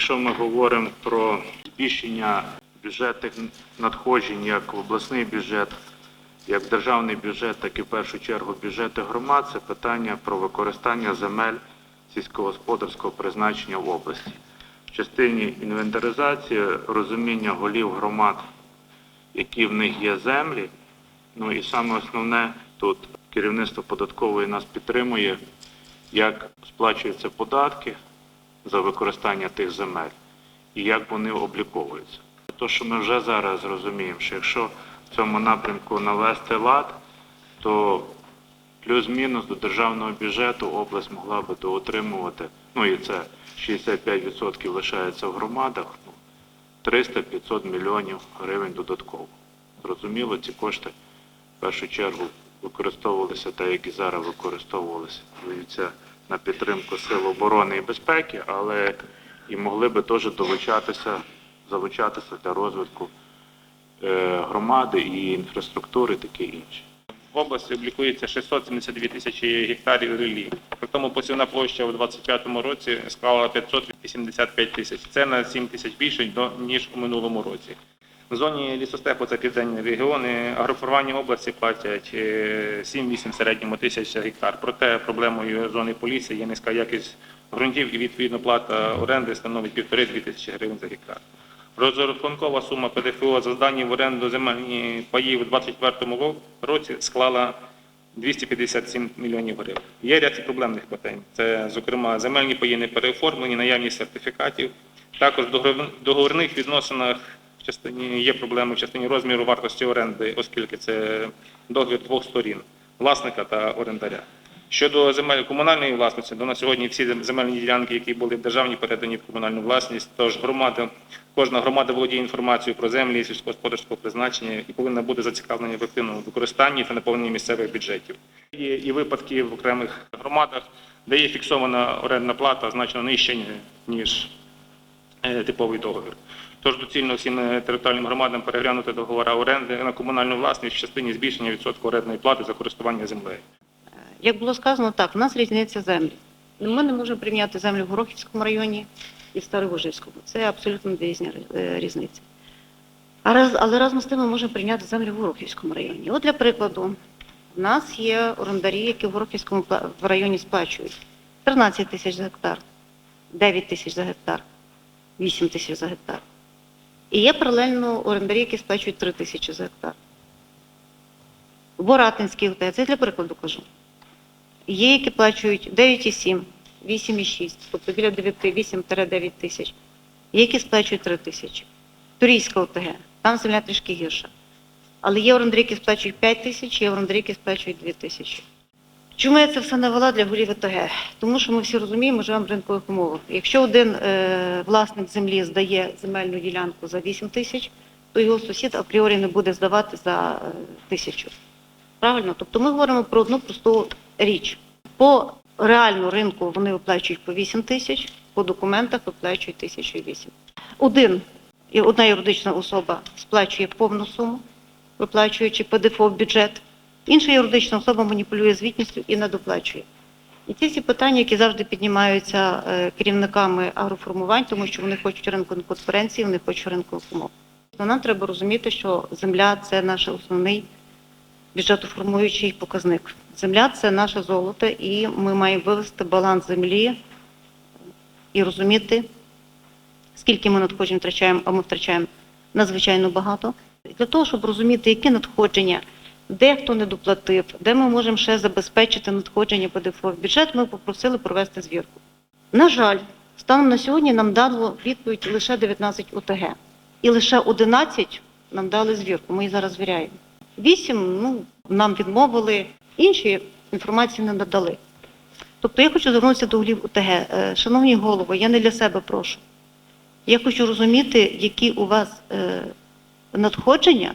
Якщо ми говоримо про збільшення бюджетних надходжень як в обласний бюджет, як в державний бюджет, так і в першу чергу бюджети громад, це питання про використання земель сільськогосподарського призначення в області. В частині інвентаризації розуміння голів громад, які в них є землі. Ну і саме основне тут керівництво податкової нас підтримує, як сплачуються податки за використання тих земель і як вони обліковуються. То, що ми вже зараз розуміємо, що якщо в цьому напрямку навести лад, то плюс-мінус до державного бюджету область могла би доотримувати, ну і це 65% лишається в громадах, ну, 300-500 мільйонів гривень додатково. Зрозуміло, ці кошти в першу чергу використовувалися так, як і зараз використовувалися на підтримку сил оборони і безпеки, але і могли би теж долучатися, залучатися для розвитку е, громади і інфраструктури, таке інше. В області облікується 672 тисячі гектарів релі. При тому посівна площа у 2025 році склала 585 тисяч. Це на 7 тисяч більше, ніж у минулому році. В зоні лісостепу це південні регіони. Агроформування області платять е, 7-8 середньому тисяч гектар. Проте проблемою зони полісся є низька якість ґрунтів і відповідно плата оренди становить 1,5-2 тисячі гривень за гектар. Розрахункова сума ПДФО за здані в оренду земельні паї у 2024 році склала 257 мільйонів гривень. Є ряд проблемних питань. Це, зокрема, земельні паї не переоформлені, наявність сертифікатів. Також в договор- договірних відносинах в частині є проблеми в частині розміру вартості оренди, оскільки це договір двох сторін власника та орендаря. Щодо земель комунальної власності, то на сьогодні всі земельні ділянки, які були в державній, передані в комунальну власність. Тож громада, кожна громада володіє інформацією про землі сільськогосподарського призначення і повинна бути зацікавлена в активному використанні та наповненні місцевих бюджетів. Є і випадки в окремих громадах, де є фіксована орендна плата значно нижча, ніж типовий договір. Тож доцільно всім е, територіальним громадам переглянути договори оренди на комунальну власність в частині збільшення відсотку орендної плати за користування землею. Як було сказано, так, в нас різниця землі. Ми не можемо прийняти землю в Горохівському районі і в Старовожівському. Це абсолютно різні е, раз, але разом з тим ми можемо прийняти землю в Горохівському районі. От для прикладу, в нас є орендарі, які в Горохівському районі сплачують 13 тисяч за гектар, 9 тисяч за гектар, 8 тисяч за гектар. І є паралельно орендарі, які сплачують 3 тисячі за гектар. Боратинський ГТ, це для прикладу кажу. Є, які плачують 9,7, 8,6, тобто біля 9, 8-9 тисяч. Є, які сплачують 3 тисячі. Турійська ОТГ, там земля трішки гірша. Але є орендарі, які сплачують 5 тисяч, є орендарі, які сплачують 2 тисячі. Чому я це все навела для голів ОТГ? Тому що ми всі розуміємо, живемо в ринкових умовах. Якщо один е, власник землі здає земельну ділянку за 8 тисяч, то його сусід апріорі не буде здавати за е, тисячу. Правильно? Тобто ми говоримо про одну просту річ. По реальному ринку вони виплачують по 8 тисяч, по документах виплачують 1008. Один і одна юридична особа сплачує повну суму, виплачуючи ПДФО в бюджет. Інша юридична особа маніпулює звітністю і не доплачує. І ці всі питання, які завжди піднімаються е, керівниками агроформувань, тому що вони хочуть ринку конкуренції, вони хочуть ринкових умов. То нам треба розуміти, що земля це наш основний бюджетоформуючий показник. Земля це наше золото, і ми маємо вивести баланс землі і розуміти, скільки ми надходжень втрачаємо, а ми втрачаємо надзвичайно багато. Для того, щоб розуміти, які надходження, де хто не доплатив, де ми можемо ще забезпечити надходження ПДФО в бюджет, ми попросили провести звірку. На жаль, станом на сьогодні нам дало відповідь лише 19 ОТГ. І лише 11 нам дали звірку. Ми її зараз звіряємо. Вісім ну, нам відмовили, інші інформації не надали. Тобто я хочу звернутися до голів ОТГ. Е, Шановні голови, я не для себе прошу. Я хочу розуміти, які у вас е, надходження,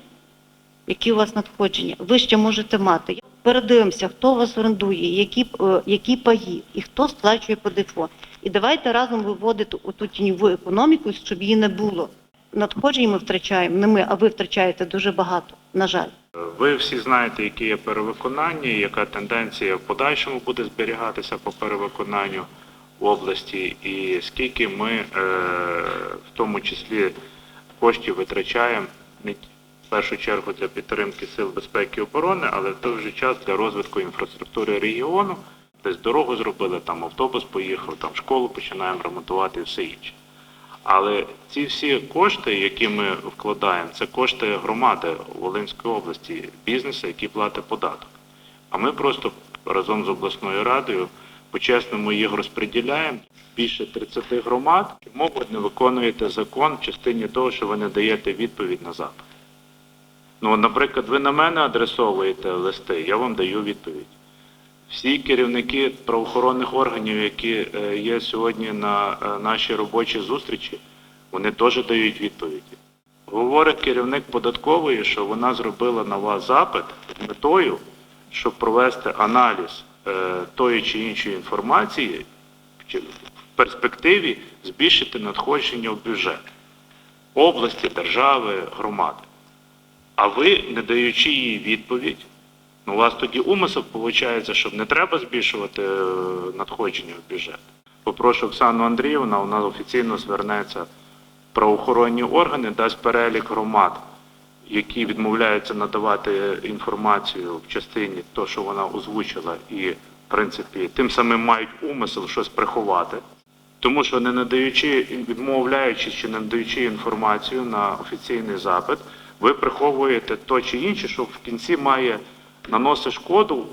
які у вас надходження, ви ще можете мати. Передивимося, хто вас орендує, які, е, які паї і хто сплачує ПДФО. І давайте разом виводити оту тіньову економіку, щоб її не було. Надходжень ми втрачаємо, не ми, а ви втрачаєте дуже багато, на жаль. Ви всі знаєте, які є перевиконання, яка тенденція в подальшому буде зберігатися по перевиконанню. області і скільки ми е, в тому числі коштів витрачаємо в першу чергу для підтримки сил безпеки і оборони, але в той же час для розвитку інфраструктури регіону. Десь дорогу зробили, там автобус поїхав, там школу починаємо ремонтувати і все інше. Але ці всі кошти, які ми вкладаємо, це кошти громади Волинської області, бізнесу, який платить податок. А ми просто разом з обласною радою по-чесному їх розподіляємо. Більше 30 громад, ви не виконуєте закон в частині того, що ви не даєте відповідь на запит. Ну, наприклад, ви на мене адресовуєте листи, я вам даю відповідь. Всі керівники правоохоронних органів, які е, є сьогодні на е, нашій робочій зустрічі, вони теж дають відповіді. Говорить керівник податкової, що вона зробила на вас запит з метою, щоб провести аналіз е, тої чи іншої інформації, в перспективі збільшити надходження в бюджет області, держави, громади. А ви, не даючи їй відповідь, ну, у вас тоді умисел виходить, що не треба збільшувати е, надходження в бюджет. Попрошу Оксану Андріївну, вона офіційно звернеться в правоохоронні органи, дасть перелік громад, які відмовляються надавати інформацію в частині того, що вона озвучила, і, в принципі, тим самим мають умисел щось приховати. Тому що не надаючи, відмовляючись чи не надаючи інформацію на офіційний запит, ви приховуєте то чи інше, що в кінці має наносить шкоду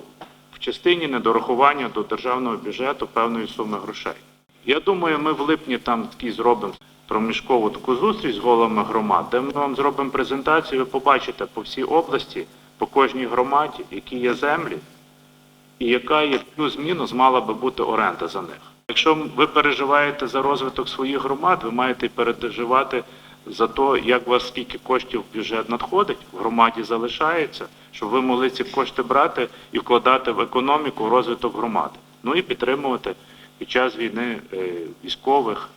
в частині недорахування до державного бюджету певної суми грошей. Я думаю, ми в липні там такий зробимо проміжкову таку зустріч з головами громад, де ми вам зробимо презентацію, ви побачите по всій області, по кожній громаді, які є землі, і яка є плюс-мінус мала би бути оренда за них. Якщо ви переживаєте за розвиток своїх громад, ви маєте переживати за те, як у вас скільки коштів в бюджет надходить, в громаді залишається, щоб ви могли ці кошти брати і вкладати в економіку, в розвиток громади. Ну і підтримувати під час війни е, військових.